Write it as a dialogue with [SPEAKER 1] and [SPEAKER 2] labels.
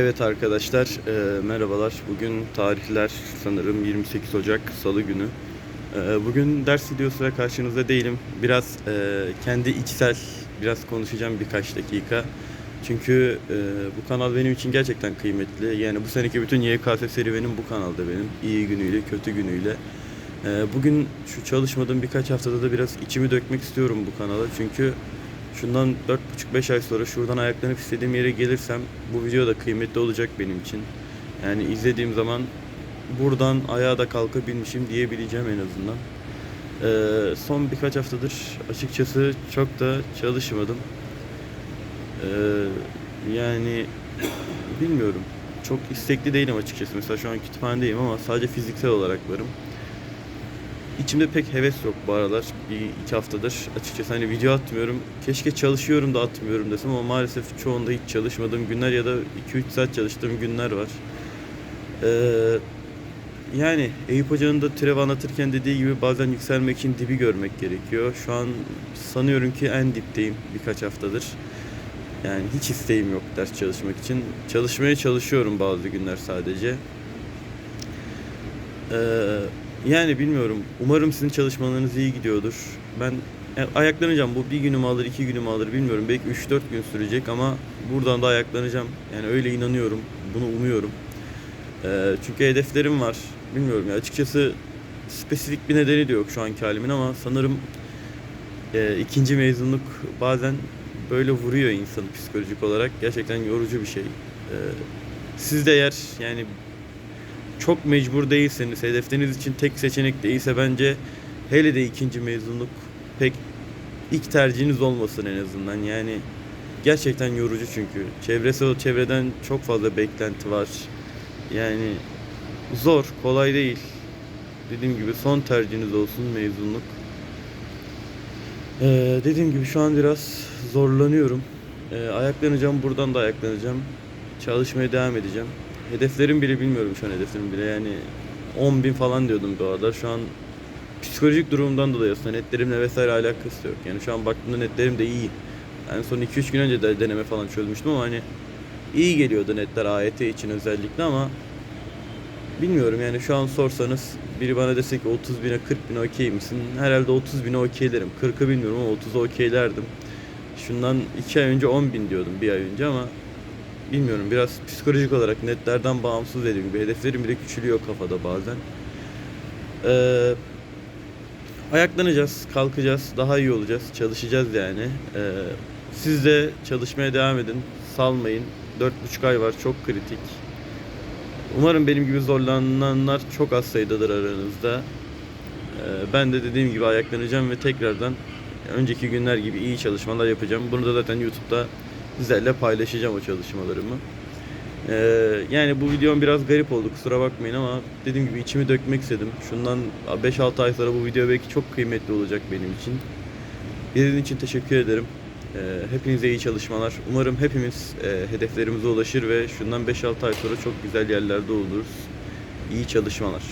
[SPEAKER 1] Evet arkadaşlar, e, merhabalar. Bugün tarihler sanırım 28 Ocak Salı günü. E, bugün ders videosuyla karşınızda değilim. Biraz e, kendi içsel, biraz konuşacağım birkaç dakika. Çünkü e, bu kanal benim için gerçekten kıymetli. Yani bu seneki bütün YKS serüvenim bu kanalda benim. İyi günüyle, kötü günüyle. E, bugün şu çalışmadığım birkaç haftada da biraz içimi dökmek istiyorum bu kanala. Çünkü Şundan 4,5-5 ay sonra şuradan ayaklanıp istediğim yere gelirsem bu video da kıymetli olacak benim için. Yani izlediğim zaman buradan ayağa da kalkabilmişim diyebileceğim en azından. Ee, son birkaç haftadır açıkçası çok da çalışmadım. Ee, yani bilmiyorum. Çok istekli değilim açıkçası. Mesela şu an kütüphanedeyim ama sadece fiziksel olarak varım. İçimde pek heves yok bu aralar. Bir iki haftadır açıkçası hani video atmıyorum. Keşke çalışıyorum da atmıyorum desem ama maalesef çoğunda hiç çalışmadığım günler ya da 2-3 saat çalıştığım günler var. Ee, yani Eyüp Hoca'nın da türev anlatırken dediği gibi bazen yükselmek için dibi görmek gerekiyor. Şu an sanıyorum ki en dipteyim birkaç haftadır. Yani hiç isteğim yok ders çalışmak için. Çalışmaya çalışıyorum bazı günler sadece. Ee, yani bilmiyorum. Umarım sizin çalışmalarınız iyi gidiyordur. Ben e, ayaklanacağım. Bu bir günümü alır, iki günümü alır bilmiyorum. Belki 3-4 gün sürecek ama buradan da ayaklanacağım. Yani öyle inanıyorum. Bunu umuyorum. Ee, çünkü hedeflerim var. Bilmiyorum ya. Açıkçası spesifik bir nedeni de yok şu anki halimin ama sanırım e, ikinci mezunluk bazen böyle vuruyor insanı psikolojik olarak. Gerçekten yorucu bir şey. Ee, siz de eğer yani çok mecbur değilseniz, hedefleriniz için tek seçenek değilse bence hele de ikinci mezunluk pek ilk tercihiniz olmasın en azından. Yani gerçekten yorucu çünkü. Çevresel çevreden çok fazla beklenti var. Yani zor, kolay değil. Dediğim gibi son tercihiniz olsun mezunluk. Ee, dediğim gibi şu an biraz zorlanıyorum. Ee, ayaklanacağım, buradan da ayaklanacağım. Çalışmaya devam edeceğim. Hedeflerim bile bilmiyorum şu an hedeflerim bile. Yani 10 bin falan diyordum arada. Şu an psikolojik durumumdan dolayı aslında netlerimle vesaire alakası yok. Yani şu an baktığımda netlerim de iyi. En son 2-3 gün önce de deneme falan çözmüştüm ama hani iyi geliyordu netler AYT için özellikle ama bilmiyorum yani şu an sorsanız biri bana dese ki 30 bine 40 bine okey misin? Herhalde 30 bine okeylerim. 40'ı bilmiyorum ama 30'a okeylerdim. Şundan 2 ay önce 10 bin diyordum bir ay önce ama bilmiyorum biraz psikolojik olarak netlerden bağımsız dediğim gibi hedeflerim bile küçülüyor kafada bazen. Ee, ayaklanacağız, kalkacağız, daha iyi olacağız, çalışacağız yani. Ee, siz de çalışmaya devam edin, salmayın. 4,5 ay var, çok kritik. Umarım benim gibi zorlananlar çok az sayıdadır aranızda. Ee, ben de dediğim gibi ayaklanacağım ve tekrardan önceki günler gibi iyi çalışmalar yapacağım. Bunu da zaten YouTube'da sizlerle paylaşacağım o çalışmalarımı. Ee, yani bu videom biraz garip oldu kusura bakmayın ama dediğim gibi içimi dökmek istedim. Şundan 5-6 ay sonra bu video belki çok kıymetli olacak benim için. İzlediğiniz için teşekkür ederim. Ee, hepinize iyi çalışmalar. Umarım hepimiz e, hedeflerimize ulaşır ve şundan 5-6 ay sonra çok güzel yerlerde oluruz. İyi çalışmalar.